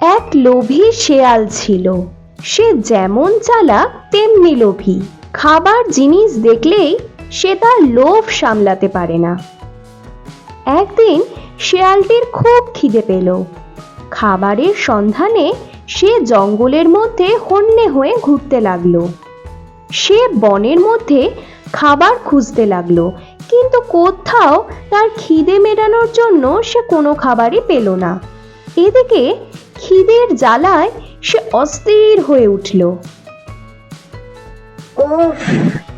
এক লোভী শেয়াল ছিল। সে যেমন চালাক তেমনি লোভী। খাবার, জিনিস দেখলেই সে তার লোভ সামলাতে পারে না। একদিন শেয়ালটির খুব খিদে পেল। খাবারের সন্ধানে সে জঙ্গলের মধ্যে হন্যে হয়ে ঘুরতে লাগল। সে বনের মধ্যে খাবার খুঁজতে লাগল, কিন্তু কোথাও তার খিদে মেটানোর জন্য সে কোনো খাবারই পেল না। এদিকে খিদের জ্বালায় সে অস্থির হয়ে উঠল। উফ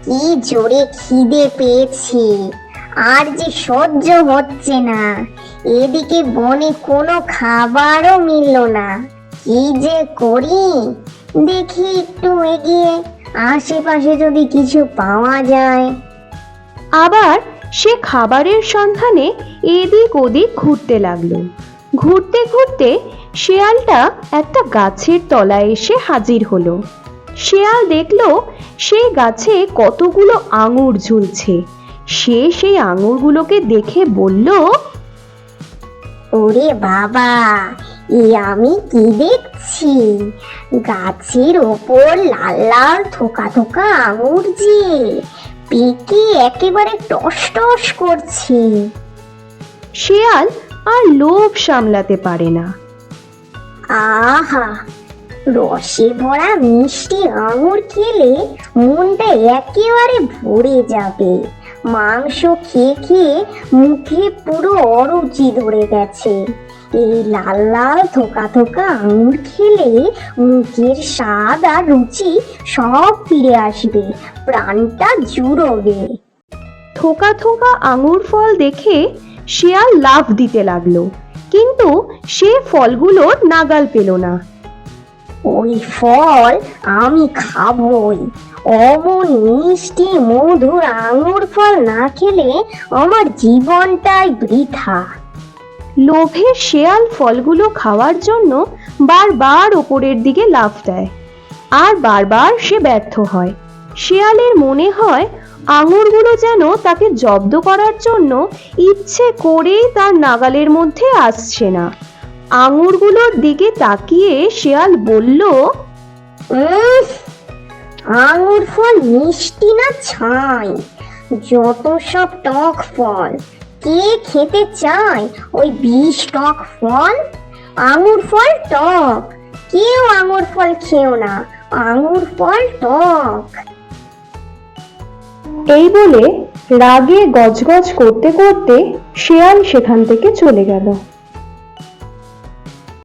কি জোরে খিদে পেয়েছি। আর যে সহ্য হচ্ছে না। এদিকে বনে কোনো খাবারও মিলল না। কি যে করি? দেখি একটু এগিয়ে আশেপাশে যদি কিছু পাওয়া যায়। আবার সে খাবারের সন্ধানে এদিক ওদিক ঘুরতে লাগল। ঘুরতে ঘুরতে শেয়ালটা একটা গাছের তলায় এসে হাজির হলো। শেয়াল দেখল সেই গাছে কতগুলো আঙুর ঝুলছে। সে সেই আঙুরগুলোকে দেখে বলল ওরে বাবা এ আমি কি দেখছি? গাছের ওপর লাল লাল থোকা থোকা আঙুর যে পেকে একেবারে টস টস করছে। শেয়াল আর লোভ সামলাতে পারে না। আহা রসে ভরা মিষ্টি আঙুর খেলে মনটা একেবারে ভরে যাবে। মাংস খেয়ে খেয়ে মুখে পুরো অরুচি ধরে গেছে। এই লাল লাল থোকা থোকা আঙুর খেলে মুখের স্বাদ আর রুচি সব ফিরে আসবে প্রাণটা জুড়োবে। থোকা থোকা আঙুর ফল দেখে শেয়াল লাফ দিতে লাগল। কিন্তু সে ফলগুলোর নাগাল পেল না। ওই ফল আমি খাবই। অমন মিষ্টি মধুর আঙুর ফল না খেলে আমার জীবনটাই বৃথা। লোভে শেয়াল ফলগুলো খাওয়ার জন্য বারবার ওপরের দিকে লাফ দেয়। আর বারবার সে ব্যর্থ হয়। শেয়ালের মনে হয় আঙুরগুলো যেন তাকে জব্দ করার জন্য ইচ্ছে করেই তার নাগালের মধ্যে আসছে না। আঙুরগুলোর দিকে তাকিয়ে শেয়াল বলল আঙুর ফল মিষ্টি না ছাই। যত সব টক ফল, কে খেতে চায় ওই বিষ টক ফল? আঙুর ফল টক, কেউ আঙুর ফল খেও না, আঙুর ফল টক। এই বলে রাগে গজগজ করতে করতে শেয়াল সেখান থেকে চলে গেল।